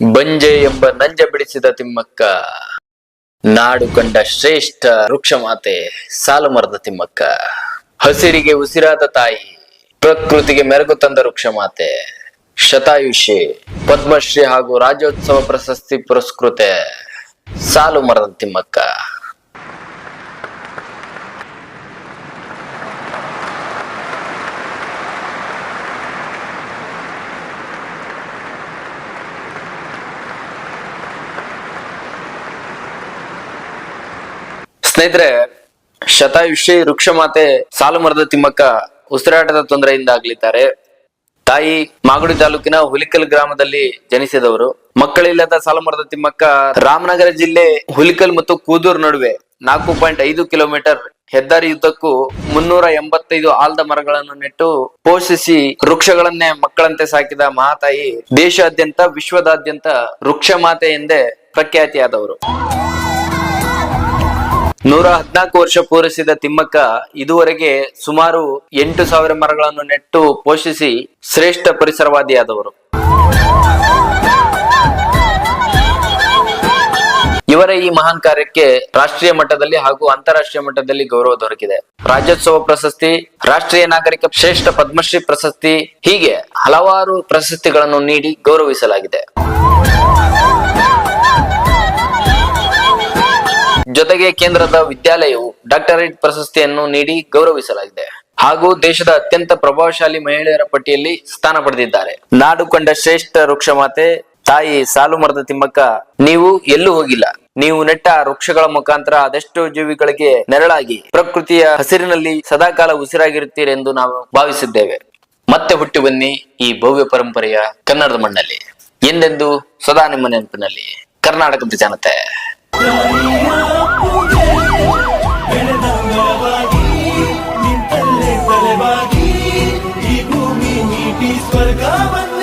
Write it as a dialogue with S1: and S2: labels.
S1: ಬಂಜೆ ಎಂಬ ನಂಜ ಬಿಡಿಸಿದ ತಿಮ್ಮಕ್ಕ, ನಾಡು ಕಂಡ ಶ್ರೇಷ್ಠ ವೃಕ್ಷ ಮಾತೆ ಸಾಲು ಮರದ ತಿಮ್ಮಕ್ಕ. ಹಸಿರಿಗೆ ಉಸಿರಾದ ತಾಯಿ, ಪ್ರಕೃತಿಗೆ ಮೆರಗು ತಂದ ವೃಕ್ಷ ಮಾತೆ ಶತಾಯುಷಿ, ಪದ್ಮಶ್ರೀ ಹಾಗೂ ರಾಜ್ಯೋತ್ಸವ ಪ್ರಶಸ್ತಿ ಪುರಸ್ಕೃತೆ ಸಾಲು ಮರದ ತಿಮ್ಮಕ್ಕ. ಸ್ನೇಹಿತರೆ, ಶತಾಯುಷಿ ವೃಕ್ಷ ಮಾತೆ ಸಾಲು ಮರದ ತಿಮ್ಮಕ್ಕ ಉಸಿರಾಟದ ತೊಂದರೆಯಿಂದ ಆಗ್ಲಿದ್ದಾರೆ ತಾಯಿ ಮಾಗುಡಿ ತಾಲೂಕಿನ ಹುಲಿಕಲ್ ಗ್ರಾಮದಲ್ಲಿ ಜನಿಸಿದವರು. ಮಕ್ಕಳಿಲ್ಲದ ಸಾಲುಮರದ ತಿಮ್ಮಕ್ಕ ರಾಮನಗರ ಜಿಲ್ಲೆ ಹುಲಿಕಲ್ ಮತ್ತು ಕೂದೂರ್ ನಡುವೆ ನಾಲ್ಕು ಪಾಯಿಂಟ್ ಐದು ಕಿಲೋಮೀಟರ್ ಹೆದ್ದಾರಿ ಯುದ್ಧಕ್ಕೂ ಮುನ್ನೂರ ಎಂಬತ್ತೈದು ಆಲ್ದ ಮರಗಳನ್ನು ನೆಟ್ಟು ಪೋಷಿಸಿ ವೃಕ್ಷಗಳನ್ನೇ ಮಕ್ಕಳಂತೆ ಸಾಕಿದ ಮಹಾತಾಯಿ ದೇಶಾದ್ಯಂತ ವಿಶ್ವದಾದ್ಯಂತ ವೃಕ್ಷ ಮಾತೆ ಎಂದೇ ಪ್ರಖ್ಯಾತಿಯಾದವರು. ನೂರ ಹದಿನಾಲ್ಕು ವರ್ಷ ಪೂರೈಸಿದ ತಿಮ್ಮಕ್ಕ ಇದುವರೆಗೆ ಸುಮಾರು ಎಂಟು ಸಾವಿರ ಮರಗಳನ್ನು ನೆಟ್ಟು ಪೋಷಿಸಿ ಶ್ರೇಷ್ಠ ಪರಿಸರವಾದಿಯಾದವರು. ಇವರ ಈ ಮಹಾನ್ ಕಾರ್ಯಕ್ಕೆ ರಾಷ್ಟ್ರೀಯ ಮಟ್ಟದಲ್ಲಿ ಹಾಗೂ ಅಂತಾರಾಷ್ಟ್ರೀಯ ಮಟ್ಟದಲ್ಲಿ ಗೌರವ ದೊರಕಿದೆ. ರಾಜ್ಯೋತ್ಸವ ಪ್ರಶಸ್ತಿ, ರಾಷ್ಟ್ರೀಯ ನಾಗರಿಕ ಶ್ರೇಷ್ಠ ಪದ್ಮಶ್ರೀ ಪ್ರಶಸ್ತಿ ಹೀಗೆ ಹಲವಾರು ಪ್ರಶಸ್ತಿಗಳನ್ನು ನೀಡಿ ಗೌರವಿಸಲಾಗಿದೆ. ಜೊತೆಗೆ ಕೇಂದ್ರದ ವಿದ್ಯಾಲಯವು ಡಾಕ್ಟರೇಟ್ ಪ್ರಶಸ್ತಿಯನ್ನು ನೀಡಿ ಗೌರವಿಸಲಾಗಿದೆ. ಹಾಗೂ ದೇಶದ ಅತ್ಯಂತ ಪ್ರಭಾವಶಾಲಿ ಮಹಿಳೆಯರ ಪಟ್ಟಿಯಲ್ಲಿ ಸ್ಥಾನ ಪಡೆದಿದ್ದಾರೆ. ನಾಡು ಕಂಡ ಶ್ರೇಷ್ಠ ವೃಕ್ಷ ಮಾತೆ, ತಾಯಿ ಸಾಲು ಮರದ ತಿಮ್ಮಕ್ಕ, ನೀವು ಎಲ್ಲೂ ಹೋಗಿಲ್ಲ. ನೀವು ನೆಟ್ಟ ವೃಕ್ಷಗಳ ಮುಖಾಂತರ ಅದೆಷ್ಟೋ ಜೀವಿಗಳಿಗೆ ನೆರಳಾಗಿ ಪ್ರಕೃತಿಯ ಹಸಿರಿನಲ್ಲಿ ಸದಾಕಾಲ ಉಸಿರಾಗಿರುತ್ತೀರೆಂದು ನಾವು ಭಾವಿಸಿದ್ದೇವೆ. ಮತ್ತೆ ಹುಟ್ಟಿ ಬನ್ನಿ ಈ ಭವ್ಯ ಪರಂಪರೆಯ ಕನ್ನಡದ ಮಣ್ಣಲ್ಲಿ. ಎಂದೆಂದು ಸದಾ ನಿಮ್ಮ ನೆನಪಿನಲ್ಲಿ. ಕರ್ನಾಟಕದ ಜನತೆ. स्वर्गावन